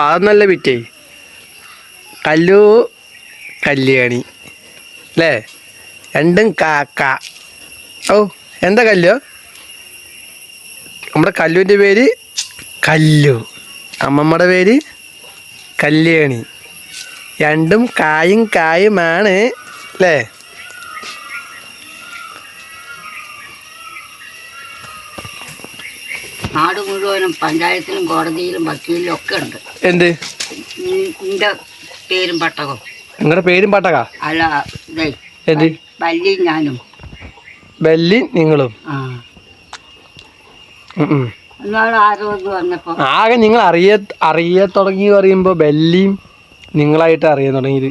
അപ്പം അതൊന്നല്ല വിറ്റേ? കല്ലു കല്യാണി. അല്ലേ രണ്ടും കാക്ക ഓ എന്താ കല്ലു? നമ്മുടെ കല്ലുവിന്റെ പേര് കല്ലു. അമ്മമ്മയുടെ പേര് കല്യാണി. രണ്ടും കായും കായുമാണ്. അല്ലേ നാട് മുഴുവനും പഞ്ചായത്തിലും കോടതിയിലും വക്കീലിലും ഒക്കെ ഉണ്ട്. എന്ത്? നിന്റെ പേരും പട്ടകം. നിങ്ങളുടെ പേരും പട്ടകാ? അല്ല ഇതേ എന്ത്? വല്ലിയും ഞാനും. ബല്ലി നിങ്ങളും? ആകെ നിങ്ങൾ അറിയ അറിയ തുടങ്ങി പറയുമ്പോ ബല്ലിയും നിങ്ങളായിട്ട് അറിയാൻ തുടങ്ങിയത്.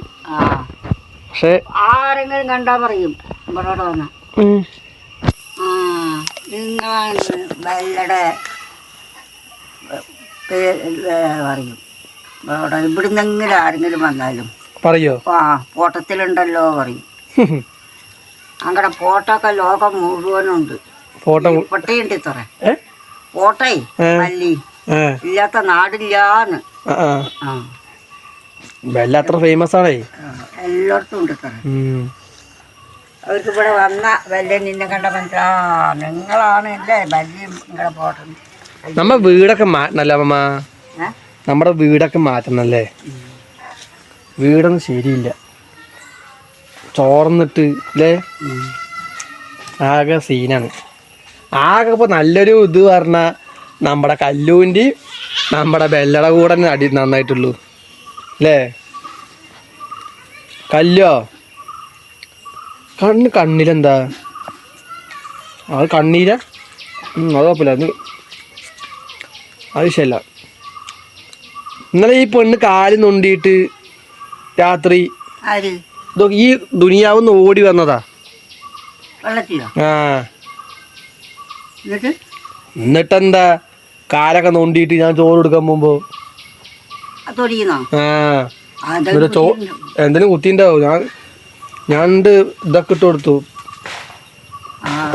പക്ഷേ ആരെങ്കിലും കണ്ടാ പറയും ഇവിടെ വന്ന. നിങ്ങളാണ് വല്ലടെ പേര് പറയും. ഇവിടെ ഇവിടുന്നെങ്കിലും ആരെങ്കിലും വന്നാലും. പറയോ? ആ ഫോട്ടത്തിലുണ്ടല്ലോ പറയും. അങ്ങനെ ഫോട്ടോക്കെ ലോകം മുഴുവനുണ്ട്. പൊട്ടയുണ്ട് ഇത്ര. ഫോട്ടോയെ മല്ലി. ഇല്ലാത്ത നാടില്ലാന്ന്. ബെല്ല അത്ര ഫേമസ് ആണേ. എല്ലായിടത്തും ഉണ്ട് ഇത്ര. അവർക്ക് ഇവിടെ വന്ന വല്ല നിന്നെ കണ്ട മനസ്സിലാ നിങ്ങളാണ് അല്ലേ വല്യ നിങ്ങളെ ഫോട്ടോ നമ്മ വീടൊക്കെ മാറ്റണല്ലേ അമ്മ. നമ്മുടെ വീടൊക്കെ മാറ്റണല്ലേ? വീടൊന്നും ശരിയില്ല. ചോർന്നിട്ട് അല്ലേ ആകെ സീനാണ്. ആകെ ഇപ്പോൾ നല്ലൊരു ഇത് പറഞ്ഞാൽ നമ്മുടെ കല്ലൂന്റെ നമ്മുടെ ബെല്ലട കൂടെ അടി നന്നായിട്ടുള്ളൂ. അല്ലേ കല്ലോ? കണ്ണ് കണ്ണിലെന്താ? അത് കണ്ണീര? അത് കുഴപ്പമില്ല. അത് അത് ശല്ല ഇന്നലെ ഈ പെണ്ണ് കാൽ നൊണ്ടിയിട്ട് രാത്രി ഈ ദുനിയാവുന്ന് ഓടി വന്നതാ. ആ. എന്നിട്ട്? എന്നിട്ടെന്താ? കാലൊക്കെ നോണ്ടിയിട്ട് ഞാൻ ചോറ് കൊടുക്കാൻ പോകുമ്പോ. ചോ എന്തിനും കുത്തിണ്ടാവും ഞാൻ ഞാൻ ഇത് ഇതൊക്കെ ഇട്ട് കൊടുത്തു.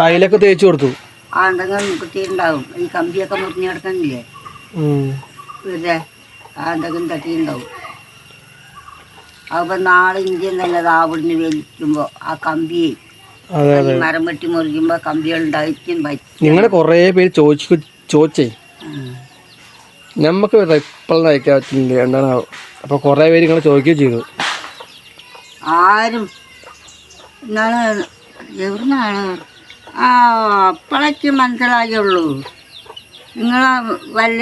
തൈലൊക്കെ തേച്ചു കൊടുത്തു. ആ എന്തെങ്കിലും കുത്തിയിട്ടുണ്ടാവും. ഈ കമ്പിയൊക്കെ മുറിഞ്ഞ് ആ എന്തെങ്കിലും തട്ടിയിട്ടുണ്ടാവും അപ്പൊ നാളെ ഇന്ത്യൻ തന്നെ അവിടുന്ന് വലിക്കുമ്പോ ആ കമ്പിയെ മരം വെട്ടി മുറിക്കുമ്പോ കമ്പികൾ ഉണ്ടായിരിക്കും നിങ്ങളെ കുറേ പേര് ചോദിച്ചു ചോദിച്ചേ? നമുക്ക് ഇപ്പോഴൊന്നും അയക്കാൻ പറ്റില്ല. എന്താണ് അപ്പോൾ കുറേ പേര് നിങ്ങൾ ചോദിക്കുകയും ചെയ്തു. ആരും എന്നാണ് എവിടുന്നാണ്? ആ അപ്പോഴേക്ക് മനസ്സിലായുള്ളൂ. നിങ്ങളെ വല്ല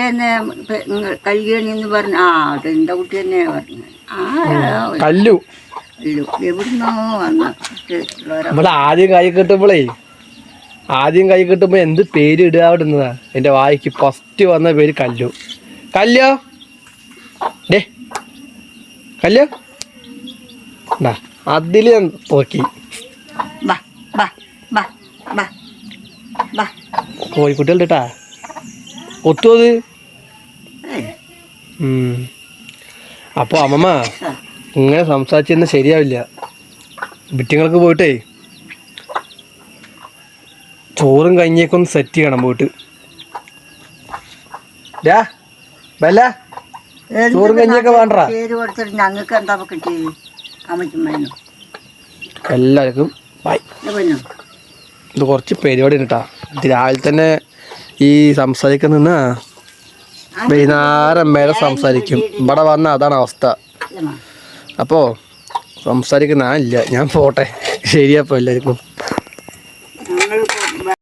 കല്യാണി എന്ന് പറഞ്ഞു ആ അത് എന്റെ കുട്ടി തന്നെയാ പറഞ്ഞു. ആ കല്ലു. അല്ലോ എവിടുന്നോ വന്ന നമ്മൾ ആദ്യം കൈ കിട്ടുമ്പോളേ ആദ്യം കൈ കെട്ടുമ്പോൾ എന്ത് പേര് ഇടുക ഇടുന്നതാ എന്റെ വായിക്ക് ഫസ്റ്റ് വന്ന പേര് കല്ലു. കല്ലോ? ഡേ കല്ലോ? ഉണ്ടാ അതിൽ ഞാൻ നോക്കി. കോഴിക്കുട്ടികളുടെ കേട്ടാ ഒത്തു അത്. അപ്പോൾ അമ്മമ്മ ഇങ്ങനെ സംസാരിച്ചിരുന്ന ശരിയാവില്ല. വിറ്റിങ്ങൾക്ക് പോയിട്ടേ. ചോറും കഞ്ഞിയൊക്കെ ഒന്ന് സെറ്റ് ചെയ്യണം പോയിട്ട്. ഡാ ബല്ല ചോറും കഞ്ഞിയൊക്കെ വേണ്ട ഞങ്ങൾക്ക് എന്താ കിട്ടിയത്? എല്ലാവർക്കും ബൈ ഇത് കുറച്ച് പരിപാടി ഉണ്ട് കേട്ടാ രാവിലെ തന്നെ ഈ സംസാരിക്കുന്ന നിന്ന് വൈകുന്നേരം വരെ സംസാരിക്കും. ഇവിടെ വന്ന അതാണ് അവസ്ഥ. അപ്പോൾ സംസാരിക്കുന്ന ഇല്ല ഞാൻ പോട്ടെ. ശരിയപ്പോൾ എല്ലാവർക്കും.